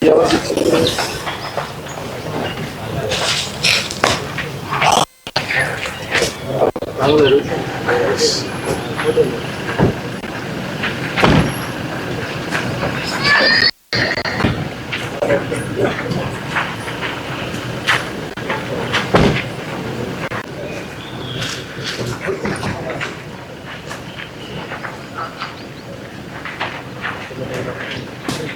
Thank you.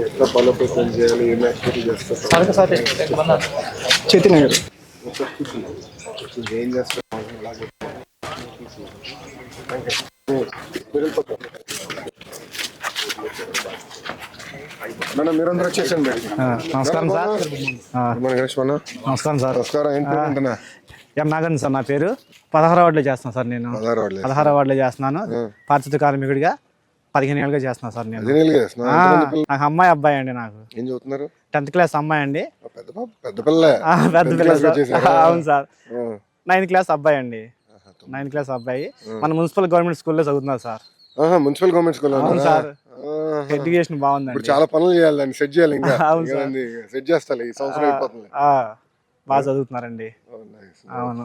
ఎట్లా బలోపేతం చేయాలి ఏం యాక్టివిటీ చేస్తారు చేతి నగర్ ఏం చేస్తారు మేడం మీరందరూ వచ్చేసండి నమస్కారం సార్. ఆ, మన గణేష్ మన నమస్కారం సార్. నమస్కారం ఏం పేరు అంటున్నా? ఎం నాగన్ సార్ నా పేరు. పదహారు వార్డులో చేస్తున్నాను సార్ నేను. పదహారు వార్డులో చేస్తున్నాను. పారిశుద్ధ కార్మికుడిగా. పదిహేను ఏళ్ళుగా చేస్తున్నాను సార్ నేను. చేస్తున్నా? ఆ, నాకు అమ్మాయి అబ్బాయి అండి నాకు. ఏం చదువుతున్నారు? టెన్త్ క్లాస్ అమ్మాయి అండి. ఆ పెద్ద పాప పెద్ద పిల్ల ఆ, పెద్ద పిల్ల class సార్. వచ్చేసారా? అవును సార్. ఆ. నైన్త్ క్లాస్ అబ్బాయి అండి. నైన్త్ క్లాస్ అబ్బాయి. మన మున్సిపల్ గవర్నమెంట్ స్కూల్లో చదువుతున్నారు సార్. ఆహా, మున్సిపల్ గవర్నమెంట్ స్కూల్ అవును సార్. ఎడ్యుకేషన్ ఇప్పుడు బాగుందండి చాలా పనులు చేయాలి దాన్ని సెట్ చేయాలి ఇంకా. అవును సార్. సెట్ చేస్తాలి ఈ సంవత్సరం అయిపోతుంది. ఆ, బాగా చదువుతున్నారండి. Oh, nice. అవును.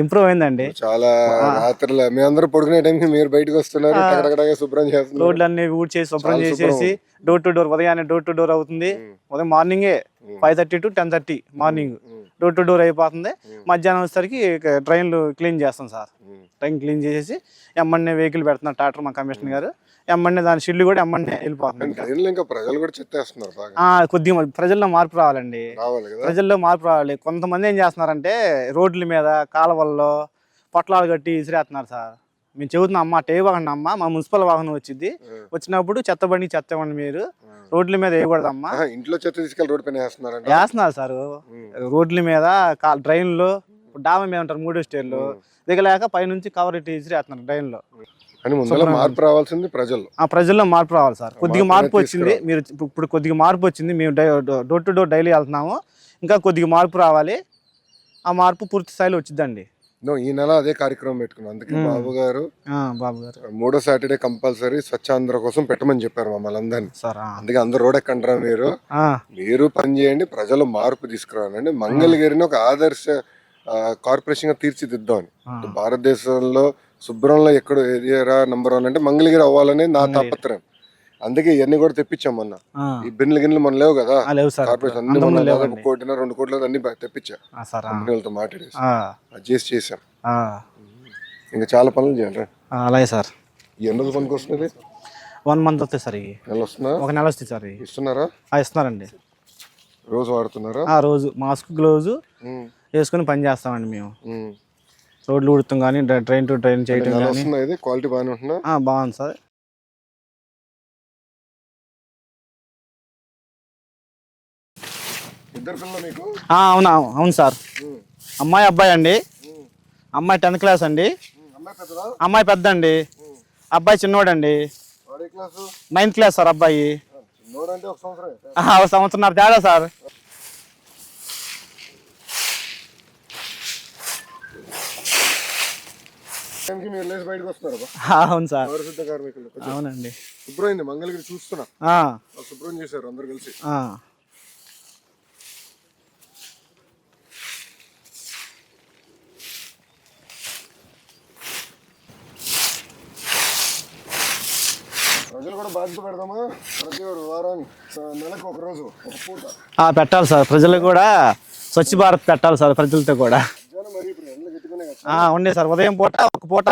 ఇంప్రూవ్ అయిందండి. చాలా రాత్రులు మీ అందరూ పడుకునే టైంకి మీరు బయటకు వస్తున్నారు శుభ్రం చేస్తున్నారు. రోడ్లన్నీ ఊడ్ చేసి శుభ్రం చేసేసి డోర్ టు డోర్ ఉదయాన్నే డోర్ టు డోర్ అవుతుంది. ఉదయం మార్నింగే five thirty to ten thirty morning. Door to door అయిపోతుంది. మధ్యాహ్నం వచ్చేసరికి ట్రైన్లు క్లీన్ చేస్తాం సార్. ట్రైన్ క్లీన్ చేసేసి ఎమ్మన్నే వెహికల్ పెడుతున్నారు ట్రాక్టర్ మా కమిషనర్ గారు. ఎమ్మన్నే దాని షిల్లు కూడా ఎమ్మన్నే వెళ్ళిపోతుంది. ట్రైన్లో ఇంకా ప్రజలు కూడా చెత్తేస్తున్నారు బాగా. ఆ, కొద్దిగా ప్రజల్లో మార్పు రావాలండి. ప్రజల్లో మార్పు రావాలి. కొంతమంది ఏం చేస్తున్నారంటే రోడ్ల మీద కాలువల్లో పొట్లాలు కట్టి ఇసిరేస్తున్నారు సార్. మేము చెబుతున్నాం అమ్మ టే వాహనం అమ్మ మా మున్సిపల్ వాహనం వచ్చింది. వచ్చినప్పుడు చెత్త బండి చెత్త ఇవ్వండి మీరు రోడ్ల మీద వేయకూడదమ్మా. ఇంట్లో చెత్త తీసుకెళ్ళి రోడ్ పైన వేస్తున్నారు సార్. రోడ్ల మీద డ్రైన్లో డాబా మీద ఉంటారు మూడో స్టేర్లు. దిగలేక పైనుంచి కవర్ ఇట్టి ఇసిరేస్తున్నారు డ్రైన్లో. మార్పు రావాల్సింది ప్రజలు. ఆ ప్రజల్లో మార్పు రావాలి సార్. కొద్దిగా మార్పు వచ్చింది. మీరు ఇప్పుడు- కొద్దిగా మార్పు వచ్చింది. మేము డోర్ టు డోర్ డైలీ వెళ్తున్నాము. ఇంకా కొద్దిగా మార్పు రావాలి. ఆ మార్పు పూర్తి స్థాయిలో వచ్చిందండి ఈ నెల అదే కార్యక్రమం పెట్టుకున్నాం. అందుకే బాబు గారు బాబు గారు. మూడో సాటర్డే కంపల్సరీ స్వచ్ఛాంధ్ర కోసం పెట్టమని చెప్పారు మమ్మల్ని అందరినీ. అందుకే అందరు రోడ్ ఎక్కంటారా మీరు మీరు పని చేయండి ప్రజలు మార్పు తీసుకురావాలండి. మంగళగిరిని ఒక ఆదర్శ కార్పొరేషన్గా తీర్చిదిద్దామని. భారతదేశంలో శుభ్రంలో ఎక్కడ ఏరియా నంబర్ వన్ అంటే మంగళగిరి అవ్వాలని నా తాపత్రయం. అందుకే ఇవన్నీ కూడా తెప్పించాం మొన్న. ఈ బిన్లు గిన్నెలు మన లేవు కదా. లేవు సార్. కార్పొరేషన్ అన్ని మన దాదాపు రెండు కోట్ల అన్ని బ- తెప్పించా. ఆ, సార్ ఆ. కంపెనీలతో మాట్లాడేసి. అది చేసి. ఇంకా చాలా పనులు చేయాలి అలాగే సార్. ఎన్ని రోజులు పనికి వస్తుంది వన్ మంత్ వస్తుంది సార్ ఇవి నెల వస్తుందా? ఒక నెల వస్తుంది సార్ ఇస్తున్నారా? ఆ, ఇస్తున్నారండి. రోజు వాడుతున్నారా? ఆ రోజు మాస్క్ గ్లౌజు ఉమ్, వేసుకొని పని చేస్తామండి మేము. రోడ్లు ఉడుతాం కానీ ట్రైన్ టు ట్రైన్ కానీ. ఇది? క్వాలిటీ బాగానే ఉంటుందా? బాగుంది సార్. ఇద్దరు పిల్లలు మీకు? ఆ, అవునా అవును సార్. అమ్మాయి అబ్బాయి అండి. అమ్మాయి టెన్త్ క్లాస్ అండి. అమ్మాయి పెద్ద అండి అబ్బాయి చిన్నోడండి. నైన్త్ క్లాస్ సార్ అబ్బాయి. సంవత్సరం తేడా సార్. అవును సార్. అవునండి. శుభ్రమైంది మంగళగిరి చూస్తున్నా. శుభ్రం చేశారు అందరు కలిసి. ప్రజలు కూడా బాధ్యత పెడదామా? ప్రతి వారానికి నెలకు ఒక రోజు ఒక పూట. ఆ, పెట్టాలి సార్. ప్రజలకు కూడా స్వచ్ఛ భారత్ పెట్టాలి సార్ ప్రజలతో కూడా. ఉండే సార్. ఉదయం పూట ఒక పూట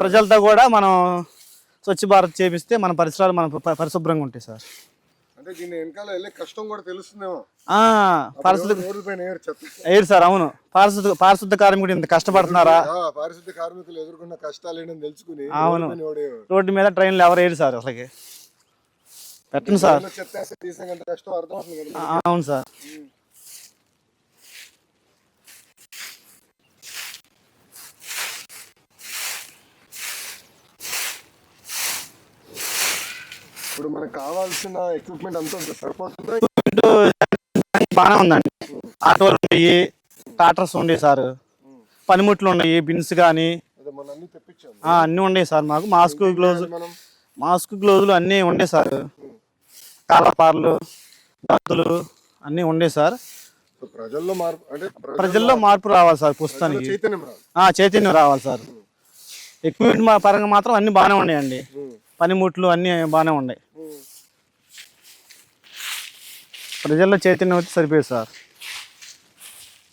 ప్రజలతో కూడా మనం స్వచ్ఛ భారత్ చేపిస్తే మన పరిసరాలు మన పరిశుభ్రంగా ఉంటాయి సార్. అంటే దీని వెనకాల వెళ్ళే కష్టం కూడా తెలుస్తుందేమో. ఆ, పారిశుద్ధ సార్ అవును. పారిశుద్ధ పారిశుద్ధ కార్మికుడు ఇంత కష్టపడుతున్నారా? పారిశుద్ధ కార్మికులు ఎదుర్కొన్న కష్టాలు ఏంటని తెలుసుకుని అవును. రోడ్డు మీద ట్రైన్లు ఎవరు వేయరు సార్ అసలుకి? పెట్టండి సార్. రోడ్లో చెత్త వేస్తే తీసేంత కష్టం అర్థం అవుతుంది కదా ఆ, అవును సార్ ఇప్పుడు మనకు కావాల్సిన ఎక్విప్మెంట్ అంతా సరిపోతుందా? బాగానే ఉందండి. ఆటోలు ఉన్నాయి టాటర్స్ ఉన్నాయి సార్. పనిముట్లు ఉన్నాయి బిన్స్ కానీ అన్ని ఉన్నాయి సార్ మాకు. మాస్క్ గ్లోజ్ మాస్క్ గ్లోజులు అన్నీ ఉండే సార్. కాలపార్లు గత్తులు అన్నీ ఉండే సార్. ప్రజల్లో మార్పు అంటే ప్రజల్లో మార్పు రావాలి సార్ పుస్తకానికి చైతన్యం రావాలి. సార్. ఎక్విప్మెంట్ మా పరంగా మాత్రం అన్నీ బాగానే ఉన్నాయండి. పనిముట్లు అన్నీ బాగానే ఉన్నాయి. ప్రజల్లో చైతన్యం వచ్చి సరిపోయేది సార్.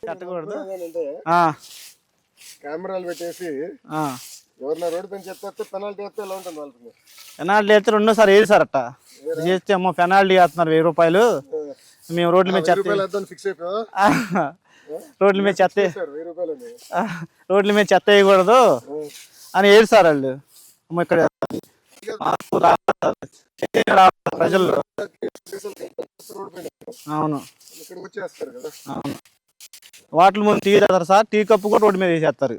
కట్టకూడదు. కెమెరాలు పెట్టేసి ఆ. ఎవరిన రోడ్డు పైన చెత్త పెనాల్టీ వేస్తే ఎలా ఉంటుంది వాళ్ళకి? పెనాల్టీ అయితే రెండోసారి వేది సార్ అట్ట. చేస్తే అమ్మో పెనాల్టీ వేస్తున్నారు వెయ్యి రూపాయలు. మేము రోడ్ల మీద చెత్త ఫిక్స్ రోడ్ల మీద చెత్త సార్ రోడ్ల మీద చెత్త వేయకూడదు. అని ఏడు సార్ వాళ్ళు. అమ్మ ఇక్కడ ప్రజల్లో అవును. అవును. వాటర్ ముందు టీ సార్. టీ కప్పు కూడా రోడ్డు మీద వేసేస్తారు.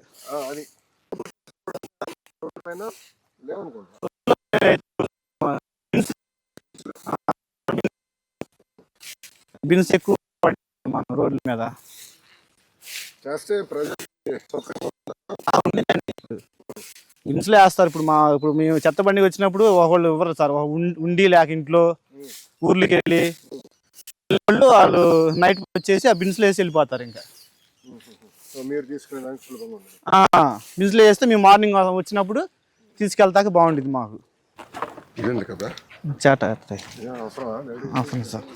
బిన్స్ ఎక్కువ మన రోడ్ల మీద. చేస్తే ప్రజలు బిన్స్లో వేస్తారు. ఇప్పుడు మా ఇప్పుడు మేము చెత్త బండికి వచ్చినప్పుడు ఒకళ్ళు ఇవ్వరు సార్. ఉండి లేక ఇంట్లో ఊర్లకి వెళ్ళి వాళ్ళు వాళ్ళు నైట్ వచ్చేసి ఆ బిన్స్లో వేసి వెళ్ళిపోతారు ఇంకా. బిన్స్లో వేస్తే మేము మార్నింగ్ వచ్చినప్పుడు తీసుకెళ్తాక బాగుంటుంది మాకు. కదా? చేట. అవసరం సార్.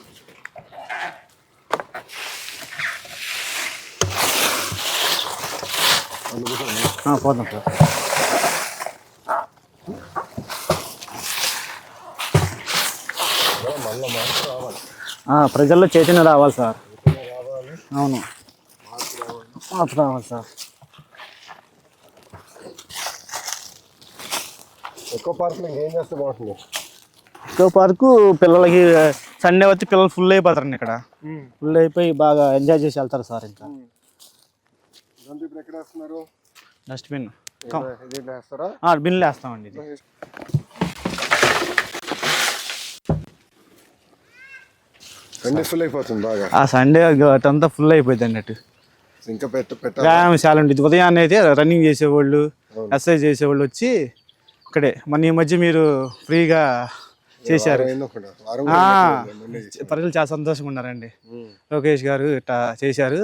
పోదాం సార్ మళ్ళీ మార్పు రావాలి ఆ, ప్రజల్లో చైతన్యం రావాలి సార్. అవును. మార్పు రావాలి సార్. ఎక్కువ పార్కులు ఇంకేం చేస్తే బాగుంటుంది? ఎక్కువ పార్కు పిల్లలకి సండే వచ్చి పిల్లలు ఫుల్ అయిపోతారండి ఇక్కడ. ఫుల్ అయిపోయి బాగా ఎంజాయ్ చేసి వెళ్తారు సార్ ఇంకా. డస్ట్బిన్ ఇది వేస్తారా? బిన్లు వేస్తామండి అన్ని ఫుల్ అయిపోతుంది బాగా. ఆ సండే అంతా ఫుల్ అయిపోయింది అన్నట్టు. ఇంకా పెట్ట పెట్టాలి? వ్యాయామశాల ఉండేది ఉదయాన్నే అయితే రన్నింగ్ చేసేవాళ్ళు ఎక్సర్సైజ్ చేసేవాళ్ళు వచ్చి ఇక్కడే. మన ఈ మధ్య మీరు ఫ్రీగా చేశారు. ప్రజలు చాలా సంతోషంగా ఉన్నారండి. లోకేష్ గారు ఇట్లా చేశారు.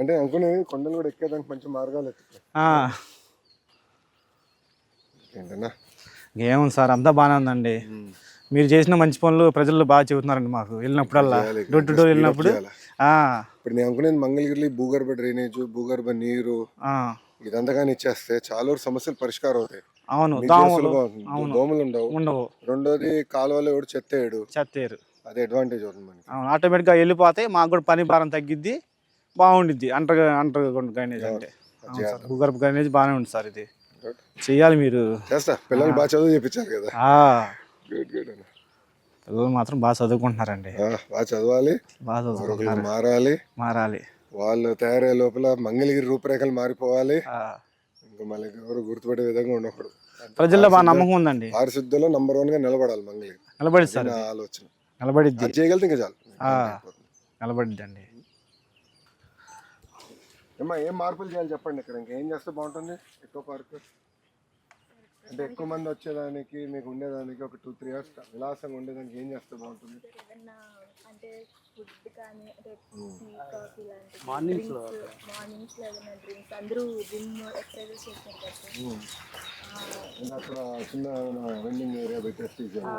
అంటే అనుకుని కొండలు కూడా ఎక్కేదానికి మంచి మార్గాలు ఏముంది సార్? అంతా బాగానే ఉందండి. మీరు చేసిన మంచి పనులు ప్రజలు బాగా చెబుతున్నారండి మాకు. వెళ్ళినప్పుడల్లా. డోర్ టు డోర్ వెళ్ళినప్పుడు. ఇప్పుడు నేను అనుకునేది మంగళగిరి భూగర్భ డ్రైనేజ్ భూగర్భ నీరు ఆ, ఇదంతా కానీ ఇచ్చేస్తే చాలా సమస్యలు పరిష్కారం అవుతాయి. అవును దోమలు. ఉండవు. ఉండవు. రెండోది కాలువలో ఎవడు చెత్తేయడు చెత్తేరు అది అడ్వాంటేజ్ అవుతుంది మనకి. అవును ఆటోమేటిక్గా వెళ్ళిపోతే మాకు కూడా పని భారం తగ్గిద్ది బాగుండిద్ది. అంటర్ అంటర్ డ్రైనేజ్ అంటే. భూగర్భ డ్రైనేజ్ బాగానే ఉంది సార్ ఇది. చెయ్యాలి మీరు. చేస్తా. పిల్లలు బాగా చదువు చేపించాలి కదా. గుడ్ గుడ్ అన్న పిల్లలు మాత్రం బాగా చదువుకుంటున్నారండి. బాగా చదవాలి. బాగా చదువుకుంటున్నారు. మారాలి. మారాలి. వాళ్ళు తయారయ్యే లోపల మంగళగిరి రూపురేఖలు మారిపోవాలి. ఇంకా మళ్ళీ ఎవరు గుర్తుపడే విధంగా ఉండకూడదు. ప్రజల్లో బాగా నమ్మకం ఉందండి. పారిశుద్ధ్యంలో నంబర్ వన్గా నిలబడాలి మంగళగిరి. నిలబడిద్ది సార్. ఆలోచన. నిలబడిద్ది. అది చేయగలిగితే ఇంకా చాలు. ఆ. నిలబడిద్ది అండి ఏమ్మా ఏం మార్పులు చేయాలి చెప్పండి ఇక్కడ? ఇంకా ఏం చేస్తే బాగుంటుంది? ఎక్కువ పార్క్? అంటే ఎక్కువ మంది వచ్చేదానికి మీకు ఉండేదానికి ఒక టూ త్రీ అవర్స్ విలాసంగా ఉండేదానికి ఏం చేస్తే బాగుంటుంది? ఏదన్నా అంటే ఫుడ్ కానీ అంటే టీ కాఫీ లాంటి మార్నింగ్స్ మార్నింగ్స్లో ఏదైనా డ్రింక్స్ అందరూ జిమ్ ఎక్సర్సైజెస్ చేస్తారు కదా సార్. ఇంకా అక్కడ చిన్న వెండింగ్ ఏరియా పెట్టేసి ఆ,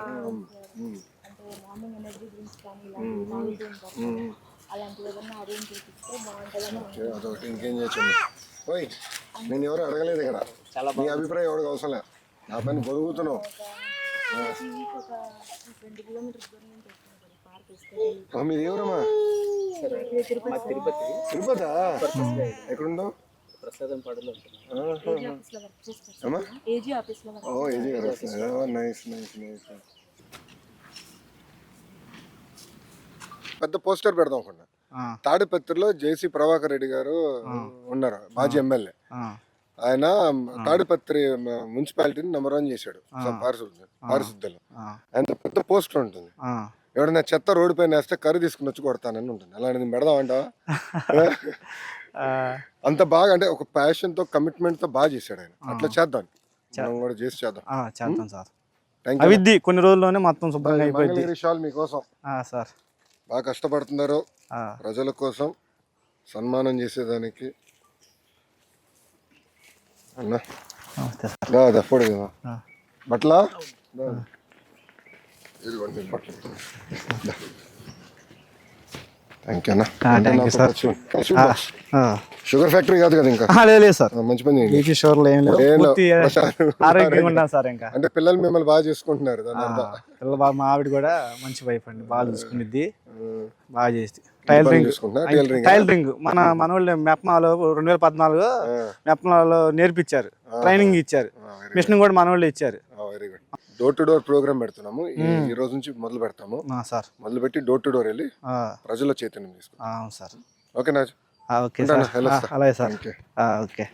అంటే మార్నింగ్ ఎనర్జీ డ్రింక్స్ కానీ ఇలాంటివి తాగుతూ ఉంటారు అలాంటివి ఏదైనా అరేంజ్ చేపిస్తే బాగుంటుందని ఓకే, అదొకటి. ఇంకేం చేయొచ్చు ఓయ్ నేను ఎవరు అడగలేదు ఇక్కడ. నీ అభిప్రాయం ఎవరికి అవసరం లేదు. నా పని ఆ, మీది ఎవరమ్మా? తిరుపతి? తిరుపతా ఎక్కడుందో ప్రసాదం ఏజీ ఓ నైస్ నైస్ నైస్. పెద్ద పోస్టర్ పెడదాం అనుకున్నా. తాడిపత్రిలో జేసీ ప్రభాకర్ రెడ్డి గారు ఉన్నారు మాజీ ఎమ్మెల్యే. ఆయన తాడిపత్రి మున్సిపాలిటీని నెంబర్ వన్ చేశాడు. పారిశుద్ధ పారిశుద్ధలో ఆ, ఆయన పెద్ద పోస్టర్ ఉంటుంది. ఎవడన్నా చెత్త రోడ్డు పైన వేస్తే కర్రీ తీసుకుని వచ్చి కొడతానని ఉంటుంది. అలాంటిది పెడదామంటా ఆ, అంత బాగా అంటే ఒక ప్యాషన్తో కమిట్మెంట్తో బాగా చేశాడు ఆయన. అట్లా చేద్దాం. మనం కూడా చేసి చేద్దాం. చేద్దాం సార్. అవిద్ది కొన్ని రోజుల్లోనే మొత్తం శుభ్రంగా అయిపోయింది. షాల్ మీకోసం. సార్. బాగా కష్టపడుతున్నారు. ప్రజల కోసం సన్మానం చేసేదానికి అన్నా నమస్తే సార్ దా దప్పుడు కదా ఆ. బట్లా దా. ఇదిగోండి బట్టలు థ్యాంక్ యూ అన్న. షుగర్ ఫ్యాక్టరీ కాదు కదా ఇంకా? లేదు లేదు సార్ మంచి పని. బీపీ షోర్లు ఏం లేదు. పూర్తి ఆరోగ్యంగా ఉన్నాను సార్ ఇంకా. అంటే పిల్లలు మిమ్మల్ని బాగా చేసుకుంటున్నారు దాని ఆ, అర్థం. పిల్ల బాగా మా ఆవిడ కూడా మంచి వైఫ్ అండి. బాగా చూసుకునిద్ది ఆ, బాగా చేసి. టైలరింగ్ టైలరింగ్ టైలరింగ్ మన మనోళ్ళు మెప్మాలో రెండు వేల పద్నాలుగు మెప్మాలో నేర్పించారు. ట్రైనింగ్ ఇచ్చారు. మిషన్ కూడా మనోళ్ళు ఇచ్చారు. డోర్ టు డోర్ ప్రోగ్రామ్ పెడుతున్నాము. ఈ- రోజు నుంచి మొదలు పెడతాము. సార్. మొదలు పెట్టి డోర్ టు డోర్ వెళ్ళి ప్రజల చైతన్యం తీసుకుంటాం సార్. ఓకేనా? Okay sir. అలాగే సార్. ఓకే.